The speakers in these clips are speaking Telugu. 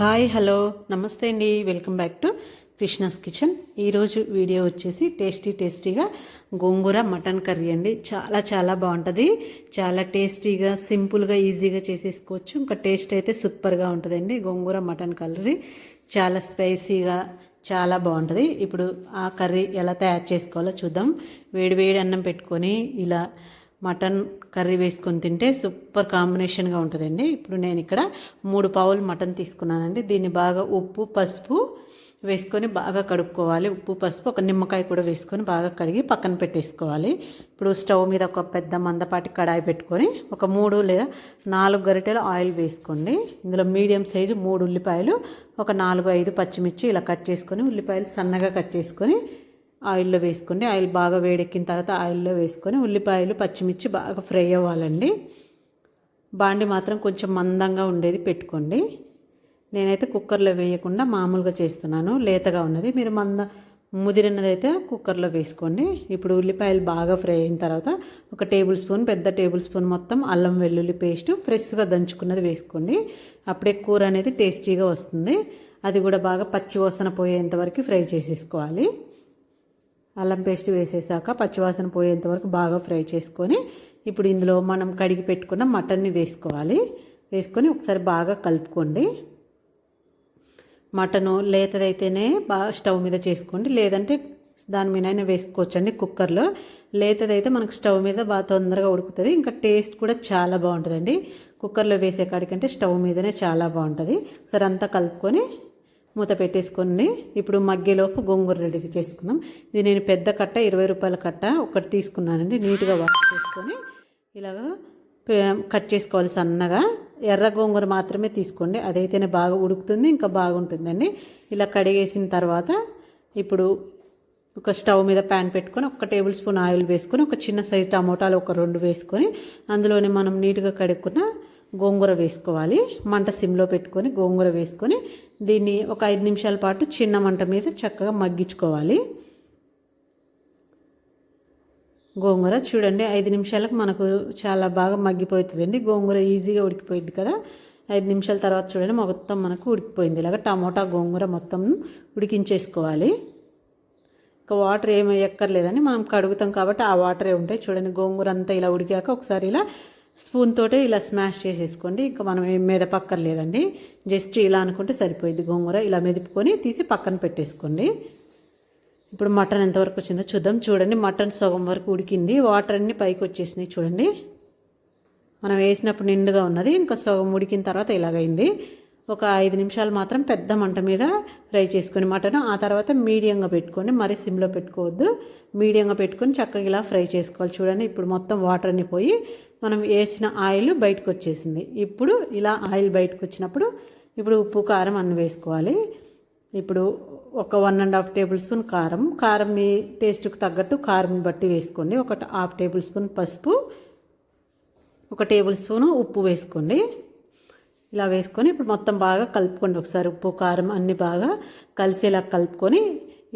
హాయ్ హలో నమస్తే అండి. Welcome back to Krishna's Kitchen. ఈరోజు వీడియో వచ్చేసి టేస్టీ టేస్టీగా గోంగూర మటన్ కర్రీ అండి. చాలా చాలా బాగుంటుంది. చాలా టేస్టీగా సింపుల్గా ఈజీగా చేసేసుకోవచ్చు. ఇంకా టేస్ట్ అయితే సూపర్గా ఉంటుందండి గోంగూర మటన్ కర్రీ. చాలా స్పైసీగా చాలా బాగుంటుంది. ఇప్పుడు ఆ కర్రీ ఎలా తయారు చేసుకోవాలో చూద్దాం. వేడి వేడి అన్నం పెట్టుకొని ఇలా మటన్ కర్రీ వేసుకొని తింటే సూపర్ కాంబినేషన్గా ఉంటుందండి. ఇప్పుడు నేను ఇక్కడ మూడు పావులు మటన్ తీసుకున్నానండి. దీన్ని బాగా ఉప్పు పసుపు వేసుకొని బాగా కడుక్కోవాలి. ఉప్పు పసుపు ఒక నిమ్మకాయ కూడా వేసుకొని బాగా కడిగి పక్కన పెట్టేసుకోవాలి. ఇప్పుడు స్టవ్ మీద ఒక పెద్ద మందపాటి కడాయి పెట్టుకొని ఒక మూడు లేదా నాలుగు గరిటెల ఆయిల్ వేసుకోండి. ఇందులో మీడియం సైజు మూడు ఉల్లిపాయలు ఒక నాలుగు ఐదు పచ్చిమిర్చి ఇలా కట్ చేసుకొని ఉల్లిపాయలు సన్నగా కట్ చేసుకొని ఆయిల్లో వేసుకోండి ఆయిల్ బాగా వేడెక్కిన తర్వాత ఆయిల్లో వేసుకొని ఉల్లిపాయలు పచ్చిమిర్చి బాగా ఫ్రై అవ్వాలండి. బాండి మాత్రం కొంచెం మందంగా ఉండేది పెట్టుకోండి. నేనైతే కుక్కర్లో వేయకుండా మామూలుగా చేస్తున్నాను. లేతగా ఉన్నది. మీరు మంద ముదిరినదైతే కుక్కర్లో వేసుకోండి. ఇప్పుడు ఉల్లిపాయలు బాగా ఫ్రై అయిన తర్వాత ఒక టేబుల్ స్పూన్ పెద్ద టేబుల్ స్పూన్ మొత్తం అల్లం వెల్లుల్లి పేస్ట్ ఫ్రెష్గా దంచుకున్నది వేసుకోండి. అప్పుడే కూర అనేది టేస్టీగా వస్తుంది. అది కూడా బాగా పచ్చి వాసన పోయేంత వరకు ఫ్రై చేసేసుకోవాలి. అల్లం పేస్ట్ వేసేసాక పచ్చివాసన పోయేంత వరకు బాగా ఫ్రై చేసుకొని ఇప్పుడు ఇందులో మనం కడిగి పెట్టుకున్న మటన్ని వేసుకోవాలి. వేసుకొని ఒకసారి బాగా కలుపుకోండి. మటను లేతదైతేనే బాగా స్టవ్ మీద చేసుకోండి. లేదంటే దాని మీద అయినా వేసుకోవచ్చండి కుక్కర్లో. లేతదైతే మనకు స్టవ్ మీద బాగా తొందరగా ఉడుకుతుంది. ఇంకా టేస్ట్ కూడా చాలా బాగుంటుందండి. కుక్కర్లో వేసే కాడికంటే స్టవ్ మీదనే చాలా బాగుంటుంది. సరే అంతా కలుపుకొని మూత పెట్టేసుకొని ఇప్పుడు మగ్గేలోపు గోంగూర రెడీ చేసుకున్నాం. ఇది నేను పెద్ద కట్ట ఇరవై రూపాయల కట్ట ఒకటి తీసుకున్నానండి. నీట్గా వాష్ చేసుకొని ఇలాగా కట్ చేసుకోవాలి సన్నగా. ఎర్ర గోంగూర మాత్రమే తీసుకోండి. అదైతేనే బాగా ఉడుకుతుంది ఇంకా బాగుంటుందండి. ఇలా కడిగేసిన తర్వాత ఇప్పుడు ఒక స్టవ్ మీద ప్యాన్ పెట్టుకొని ఒక టేబుల్ స్పూన్ ఆయిల్ వేసుకొని ఒక చిన్న సైజు టమోటాలు ఒక రెండు వేసుకొని అందులోనే మనం నీట్గా కడుక్కున్న గోంగూర వేసుకోవాలి. మంట సిమ్లో పెట్టుకొని గోంగూర వేసుకొని దీన్ని ఒక ఐదు నిమిషాల పాటు చిన్న మంట మీద చక్కగా మగ్గించుకోవాలి. గోంగూర చూడండి ఐదు నిమిషాలకు మనకు చాలా బాగా మగ్గిపోతుందండి. గోంగూర ఈజీగా ఉడికిపోయింది కదా. ఐదు నిమిషాల తర్వాత చూడండి మొత్తం మనకు ఉడికిపోయింది. ఇలాగ టమోటా గోంగూర మొత్తం ఉడికించేసుకోవాలి. ఇంకా వాటర్ ఏమి ఎక్కర్లేదని మనం కడుగుతాం కాబట్టి ఆ వాటరే ఉంటాయి. చూడండి గోంగూర అంతా ఇలా ఉడికాక ఒకసారి ఇలా స్పూన్ తోటే ఇలా స్మాష్ చేసేసుకోండి. ఇంకా మనం ఏం మీద పక్కర్ లేదండి. జస్ట్ ఇలా అనుకుంటే సరిపోయింది గోంగూర. ఇలా మెదుపుకొని తీసి పక్కన పెట్టేసుకోండి. ఇప్పుడు మటన్ ఎంతవరకు వచ్చిందో చూద్దాం. చూడండి మటన్ సగం వరకు ఉడికింది. వాటర్ అన్నీ పైకి వచ్చేసినాయి చూడండి. మనం వేసినప్పుడు నిండుగా ఉన్నది. ఇంకా సగం ఉడికిన తర్వాత ఇలాగైంది. ఒక ఐదు నిమిషాలు మాత్రం పెద్ద మంట మీద ఫ్రై చేసుకొని మటన్ ఆ తర్వాత మీడియంగా పెట్టుకోండి మరి సిమ్లో పెట్టుకోవద్దు. మీడియంగా పెట్టుకొని చక్కగా ఇలా ఫ్రై చేసుకోవాలి. చూడండి ఇప్పుడు మొత్తం వాటర్ అన్ని పోయి మనం వేసిన ఆయిల్ బయటకు వచ్చేసింది. ఇప్పుడు ఇలా ఆయిల్ బయటకు వచ్చినప్పుడు ఇప్పుడు ఉప్పు కారం అన్ని వేసుకోవాలి. ఇప్పుడు ఒక one and half tablespoon కారం. కారం మీ టేస్ట్కి తగ్గట్టు కారం బట్టి వేసుకోండి. ఒక హాఫ్ టేబుల్ స్పూన్ పసుపు ఒక టేబుల్ స్పూను ఉప్పు వేసుకోండి. ఇలా వేసుకొని ఇప్పుడు మొత్తం బాగా కలుపుకోండి. ఒకసారి ఉప్పు కారం అన్నీ బాగా కలిసేలా కలుపుకొని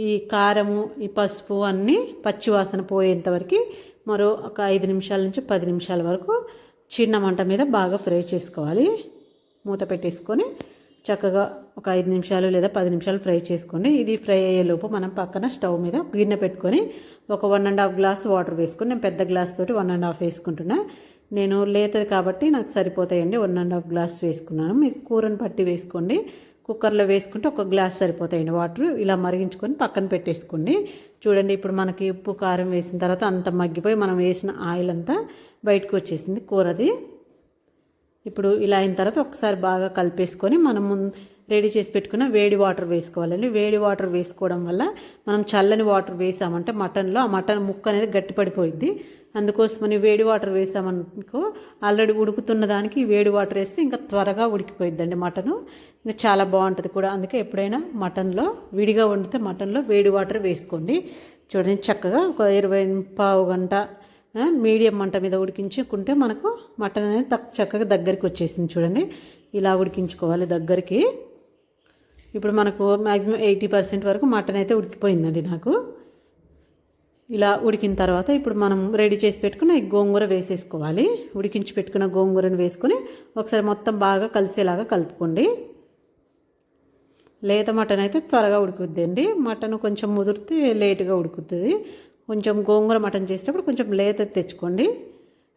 ఈ కారము ఈ పసుపు అన్నీ పచ్చివాసన పోయేంతవరకు మరో ఒక ఐదు నిమిషాల నుంచి పది నిమిషాల వరకు చిన్న మంట మీద బాగా ఫ్రై చేసుకోవాలి. మూత పెట్టేసుకొని చక్కగా ఒక ఐదు నిమిషాలు లేదా పది నిమిషాలు ఫ్రై చేసుకోండి. ఇది ఫ్రై అయ్యేలోపు మనం పక్కన స్టవ్ మీద గిన్నె పెట్టుకొని ఒక one and half glass water వేసుకొని నేను పెద్ద గ్లాస్ తోటి వన్ అండ్ హాఫ్ వేసుకుంటున్నాను నేను లేతది కాబట్టి నాకు సరిపోతాయండి. వన్ అండ్ హాఫ్ గ్లాస్ వేసుకున్నాను. మీరు కూరను పట్టి వేసుకోండి. కుక్కర్లో వేసుకుంటే ఒక గ్లాస్ సరిపోతాయండి. వాటర్ ఇలా మరిగించుకొని పక్కన పెట్టేసుకోండి. చూడండి ఇప్పుడు మనకి ఉప్పు కారం వేసిన తర్వాత అంత మగ్గిపోయి మనం వేసిన ఆయిల్ అంతా బయటకు వచ్చేసింది కూరది ఇప్పుడు ఇలా అయిన తర్వాత ఒకసారి బాగా కలిపేసుకొని మనం రెడీ చేసి పెట్టుకున్న వేడి వాటర్ వేసుకోవాలండి. వేడి వాటర్ వేసుకోవడం వల్ల మనం చల్లని వాటర్ వేసామంటే మటన్లో ఆ మటన్ ముక్క అనేది గట్టిపడిపోయింది అందుకోసమని వేడి వాటర్ వేసామనుకో ఆల్రెడీ ఉడుకుతున్న దానికి వేడి వాటర్ వేస్తే ఇంకా త్వరగా ఉడికిపోయిద్దండి మటను. ఇంకా చాలా బాగుంటుంది కూడా. అందుకే ఎప్పుడైనా మటన్లో విడిగా వండితే మటన్లో వేడి వాటర్ వేసుకోండి. చూడండి చక్కగా ఒక ఇరవై పావు గంట మీడియం మంట మీద ఉడికించుకుంటే మనకు మటన్ అనేది తక్ చక్కగా దగ్గరికి వచ్చేసింది చూడండి. ఇలా ఉడికించుకోవాలి దగ్గరికి. ఇప్పుడు మనకు మ్యాక్సిమం ఎయిటీ పర్సెంట్ వరకు మటన్ అయితే ఉడికిపోయిందండి నాకు. ఇలా ఉడికిన తర్వాత ఇప్పుడు మనం రెడీ చేసి పెట్టుకున్న ఈ గోంగూర వేసేసుకోవాలి. ఉడికించి పెట్టుకున్న గోంగూరను వేసుకొని ఒకసారి మొత్తం బాగా కలిసేలాగా కలుపుకోండి. లేత మటన్ అయితే త్వరగా ఉడుకుద్ది అండి మటన్ కొంచెం ముదిరితే లేటుగా ఉడుకుతుంది. కొంచెం గోంగూర మటన్ చేసేటప్పుడు కొంచెం లేత తెచ్చుకోండి.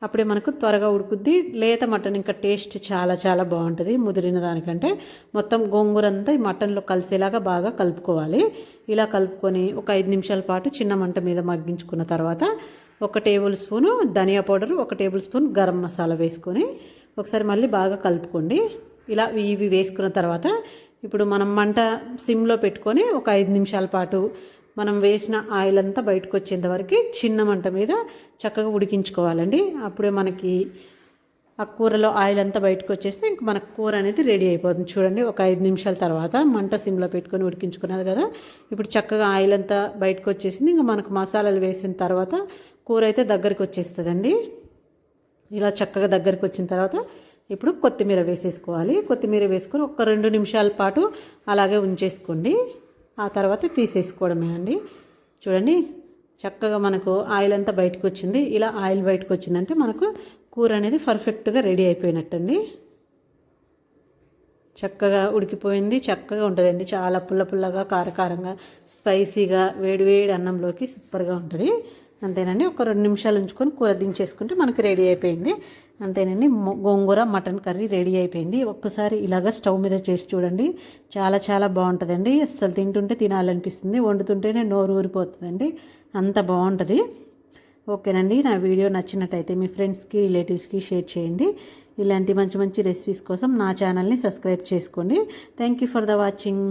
అప్పుడే మనకు త్వరగా ఉడుకుద్ది. లేత మటన్ ఇంకా టేస్ట్ చాలా చాలా బాగుంటుంది. ముదిరిన దానికంటే మొత్తం గోంగూర అంతా ఈ మటన్లో కలిసేలాగా బాగా కలుపుకోవాలి. ఇలా కలుపుకొని ఒక ఐదు నిమిషాల పాటు చిన్న మంట మీద మగ్గించుకున్న తర్వాత ఒక టేబుల్ స్పూను ధనియా పౌడర్ ఒక టేబుల్ స్పూన్ గరం మసాలా వేసుకొని ఒకసారి మళ్ళీ బాగా కలుపుకోండి. ఇలా ఇవి వేసుకున్న తర్వాత ఇప్పుడు మనం మంట సిమ్లో పెట్టుకొని ఒక ఐదు నిమిషాల పాటు మనం వేసిన ఆయిల్ అంతా బయటకు వచ్చేంత వరకు చిన్న మంట మీద చక్కగా ఉడికించుకోవాలండి. అప్పుడే మనకి ఆ కూరలో ఆయిల్ అంతా బయటకు వచ్చేస్తే ఇంక మనకు కూర అనేది రెడీ అయిపోతుంది. చూడండి ఒక ఐదు నిమిషాల తర్వాత మంట సిమ్లో పెట్టుకొని ఉడికించుకున్నది కదా. ఇప్పుడు చక్కగా ఆయిల్ అంతా బయటకు వచ్చేసింది ఇంకా మనకు మసాలాలు వేసిన తర్వాత కూర అయితే దగ్గరికి వచ్చేస్తుందండి ఇలా చక్కగా దగ్గరికి వచ్చిన తర్వాత ఇప్పుడు కొత్తిమీర వేసేసుకోవాలి. కొత్తిమీర వేసుకొని ఒక రెండు నిమిషాల పాటు అలాగే ఉంచేసుకోండి. ఆ తర్వాత తీసేసుకోవడమే అండి. చూడండి చక్కగా మనకు ఆయిల్ అంతా బయటకు వచ్చింది ఇలా ఆయిల్ బయటకు వచ్చిందంటే మనకు కూర అనేది పర్ఫెక్ట్గా రెడీ అయిపోయినట్టండి. చక్కగా ఉడికిపోయింది చక్కగా ఉంటుందండి. చాలా పుల్ల పుల్లగా కారకారంగా స్పైసీగా వేడివేడి అన్నంలోకి సూపర్గా ఉంటుంది. అంతేనండి. ఒక రెండు నిమిషాలు ఉంచుకొని కూర దించేసుకుంటే మనకి రెడీ అయిపోయింది. అంతేనండి. గోంగూర మటన్ కర్రీ రెడీ అయిపోయింది. ఒక్కసారి ఇలాగ స్టవ్ మీద చేసి చూడండి. చాలా చాలా బాగుంటుందండి. అస్సలు తింటుంటే తినాలనిపిస్తుంది. వండుతుంటేనే నోరు ఊరిపోతుందండి. అంత బాగుంటుంది. ఓకేనండి. నా వీడియో నచ్చినట్టయితే మీ ఫ్రెండ్స్కి రిలేటివ్స్కి షేర్ చేయండి. ఇలాంటి మంచి మంచి రెసిపీస్ కోసం నా ఛానల్ని సబ్స్క్రైబ్ చేసుకోండి. Thank you for the watching.